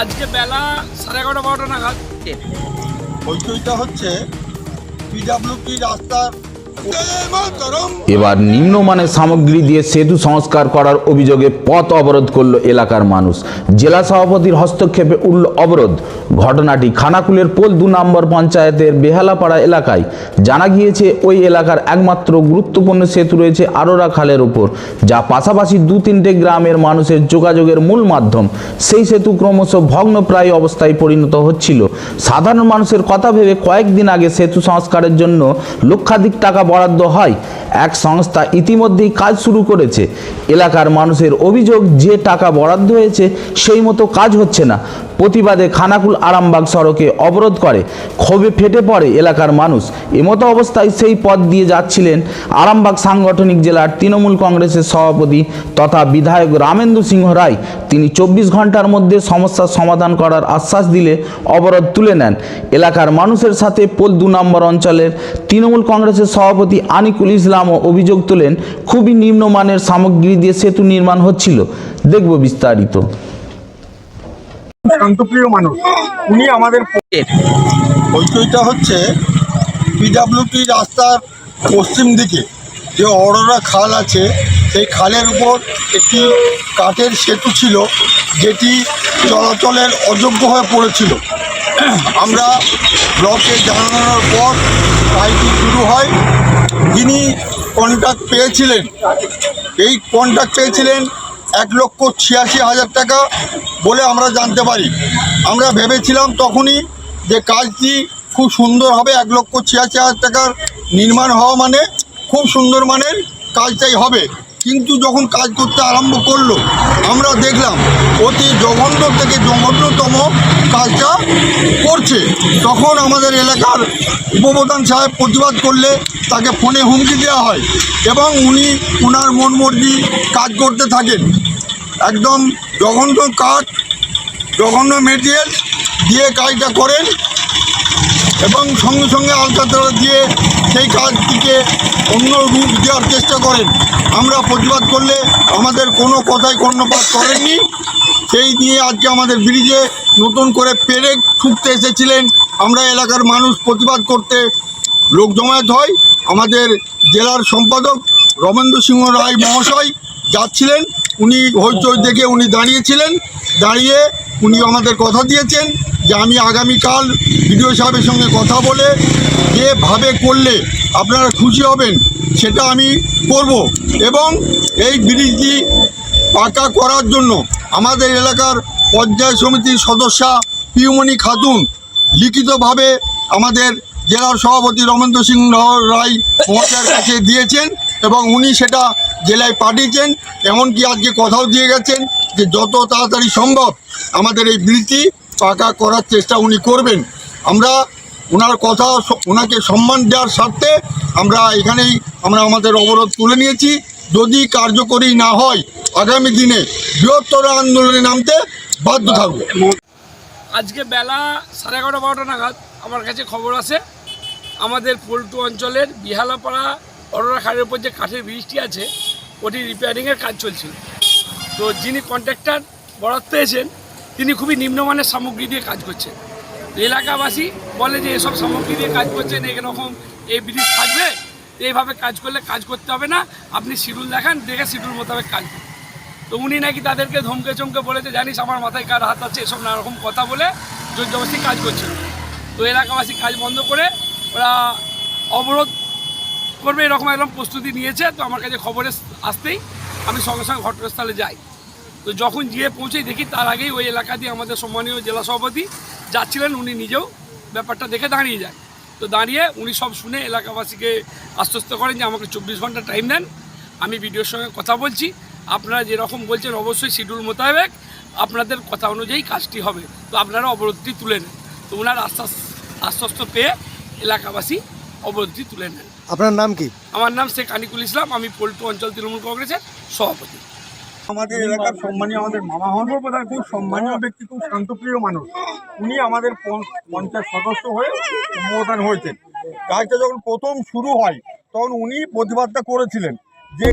আজকে বেলা সাড়ে এগারোটা বারোটা নাগাদ। হইচইটা হচ্ছে পিডাব্লিউপি রাস্তার এবার নিম্নমানের সামগ্রী দিয়ে সেতু সংস্কার করার অভিযোগে পথ অবরোধ করল এলাকার মানুষ। জেলা সভাপতির হস্তক্ষেপে উঠল অবরোধ। ঘটনাটি খানাকুলের পোল দু নম্বর পঞ্চায়েতের বেহালাপাড়া এলাকায়। জানা গিয়েছে, ওই এলাকার একমাত্র গুরুত্বপূর্ণ সেতু রয়েছে আরোরা খালের ওপর, যা পাশাপাশি দু তিনটে গ্রামের মানুষের যোগাযোগের মূল মাধ্যম। সেই সেতু ক্রমশ ভগ্নপ্রায় অবস্থায় পরিণত হচ্ছিল। সাধারণ মানুষের কথা ভেবে কয়েকদিন আগে সেতু সংস্কারের জন্য লক্ষাধিক টাকা বরাদ্দ হয়। এক সংস্থা ইতিমধ্যেই কাজ শুরু করেছে। এলাকার মানুষের অভিযোগ, যে টাকা বরাদ্দ হয়েছে, সেই মতো কাজ হচ্ছে না। প্রতিবাদে খানাকুল আরামবাগ সড়কে অবরোধ করে। ক্ষোভে ফেটে পড়ে এলাকার মানুষ। এমতো অবস্থায় সেই পথ দিয়ে যাচ্ছিলেন আরামবাগ সাংগঠনিক জেলার তৃণমূল কংগ্রেসের সভাপতি তথা বিধায়ক রামেন্দ্র সিংহ রায়। তিনি চব্বিশ ঘণ্টার মধ্যে সমস্যার সমাধান করার আশ্বাস দিলে অবরোধ তুলে নেন। এলাকার মানুষের সাথে পোল দু নম্বর অঞ্চলের তৃণমূল কংগ্রেসের সভাপতি আনিকুল ইসলামও অভিযোগ তোলেন, খুবই নিম্নমানের সামগ্রী দিয়ে সেতু নির্মাণ হচ্ছিল। দেখব বিস্তারিত। শান্তপ্রিয় মানুষ। উনি আমাদের হইচইটা হচ্ছে পিডাব্লিউপি রাস্তার পশ্চিম দিকে। যে অরোরা খাল আছে, সেই খালের উপর একটি কাঠের সেতু ছিল, যেটি চলাচলের অযোগ্য হয়ে পড়েছিল। আমরা ব্লকে জানানোর পর কাজটি শুরু হয়। যিনি কন্ট্রাক্ট পেয়েছিলেন, এই কন্ট্রাক্ট পেয়েছিলেন এক লক্ষ ছিয়াশি হাজার টাকা বলে আমরা জানতে পারি। আমরা ভেবেছিলাম তখনই যে কাজটি খুব সুন্দর হবে, এক লক্ষ ছিয়াশি হাজার টাকার নির্মাণ হওয়া মানে খুব সুন্দর মানের কাজটাই হবে। কিন্তু যখন কাজ করতে আরম্ভ করল, আমরা দেখলাম অতি জঘন্য থেকে জঘন্যতম কাজটা করছে। তখন আমাদের এলাকার উপপ্রধান সাহেব প্রতিবাদ করলে তাকে ফোনে হুমকি দেওয়া হয় এবং উনি ওনার মন মর্জি কাজ করতে থাকেন। একদম জঘন্য কাজ জঘন্য মেটেরিয়াল দিয়ে কাজটা করেন। এবং সঙ্গে সঙ্গে আলকাতরা দিয়ে সেই কাজটিকে অন্য রূপ দেওয়ার চেষ্টা করেন। আমরা প্রতিবাদ করলে আমাদের কোনো কথাই কর্ণপাত করেননি। সেই নিয়ে আজকে আমাদের ব্রিজে নতুন করে পেরেক ঠুকতে এসেছিলেন। আমরা এলাকার মানুষ প্রতিবাদ করতে লোক জমায়েত হয়। আমাদের জেলার সম্পাদক রমেন্দ্র সিংহ রায় মহাশয় যাচ্ছিলেন। উনি হইচই দেখে উনি দাঁড়িয়েছিলেন। দাঁড়িয়ে উনি আমাদের কথা দিয়েছেন যে আমি আগামীকাল বিডিও সাহেবের সঙ্গে কথা বলে যেভাবে করলে আপনারা খুশি হবেন সেটা আমি করব এবং এই ব্রিজটি পাকা করার জন্য আমাদের এলাকার পঞ্চায়েত সমিতির সদস্যা পিউমণি খাতুন লিখিতভাবে আমাদের জেলার সভাপতি রমেন্দ্র সিংহ রায় মহাশয়ের কাছে দিয়েছেন এবং উনি সেটা জেলায় পাঠিয়েছেন। এমনকি আজকে কথাও দিয়ে গেছেন যে যত তাড়াতাড়ি সম্ভব আমাদের এই ব্রিজটি পাকা করার চেষ্টা উনি করবেন। আমরা ওনার কথা ওনাকে সম্মান দেওয়ার স্বার্থে আমরা এখানেই আমরা আমাদের অবরোধ তুলে নিয়েছি। যদি কার্যকরী না হয়, আগামী দিনে বৃহত্তর আন্দোলনে নামতে বাধ্য থাকবে। আজকে বেলা সাড়ে এগারোটা বারোটা নাগাদ আমার কাছে খবর আছে আমাদের পল্টু অঞ্চলের বিহালাপাড়া অরোরা খালের উপর যে কাঠের ব্রিজটি আছে, ওটি রিপেয়ারিংয়ের কাজ চলছিল। তো যিনি কন্ট্রাক্টর বরাদ পেয়েছেন, তিনি খুবই নিম্নমানের সামগ্রী দিয়ে কাজ করছেন। এলাকাবাসী বলে যে এসব সামগ্রী দিয়ে কাজ করছেন, এরকম এই ব্রিজ থাকবে, এইভাবে কাজ করলে কাজ করতে হবে না, আপনি শিডিউল দেখান, দেখে শিডিউল মোতাবেক কাজ তো উনি নাকি তাদেরকে ধমকে চমকে বলেছে, জানিস আমার মাথায় কার হাত আছে? এসব নানা রকম কথা বলে জোর জবরদস্তি কাজ করছিল। তো এলাকাবাসী কাজ বন্ধ করে ওরা অবরোধ করবে এরকম একদম প্রস্তুতি নিয়েছে, তো আমার কাছে খবরে আসতেই আমি সঙ্গে সঙ্গে ঘটনাস্থলে যাই। তো যখন গিয়ে পৌঁছেই দেখি তার আগেই ওই এলাকা দিয়ে আমাদের সম্মানীয় জেলা সভাপতি যাচ্ছিলেন, উনি নিজেও ব্যাপারটা দেখে দাঁড়িয়ে যায় তো দাঁড়িয়ে উনি সব শুনে এলাকাবাসীকে আশ্বস্ত করেন যে আমাকে চব্বিশ ঘণ্টা টাইম দেন, আমি ভিডিওর সঙ্গে কথা বলছি। আপনারা যেরকম বলছেন অবশ্যই শিডিউল মোতাবেক আপনাদের কথা অনুযায়ী কাজটি হবে। তো আপনারা অবরোধটি তুলে নেন। তো ওনার আশ্বাস, আশ্বস্ত পেয়ে এলাকাবাসী অবরোধটি তুলে নেন। আপনার নাম কি? আমার নাম শেখ আনিকুল ইসলাম আমি পল্টু অঞ্চল তৃণমূল কংগ্রেসের সভাপতি। আমাদের এলাকার সম্মানীয় আমাদের মামা হন প্রধান খুব সম্মানীয় ব্যক্তি খুব শান্তপ্রিয় মানুষ। উনি আমাদের পঞ্চ- পঞ্চায়েত সদস্য হয়ে উপপ্রধান হয়েছেন। কাজটা যখন প্রথম শুরু হয় তখন উনি প্রতিবাদটা করেছিলেন যে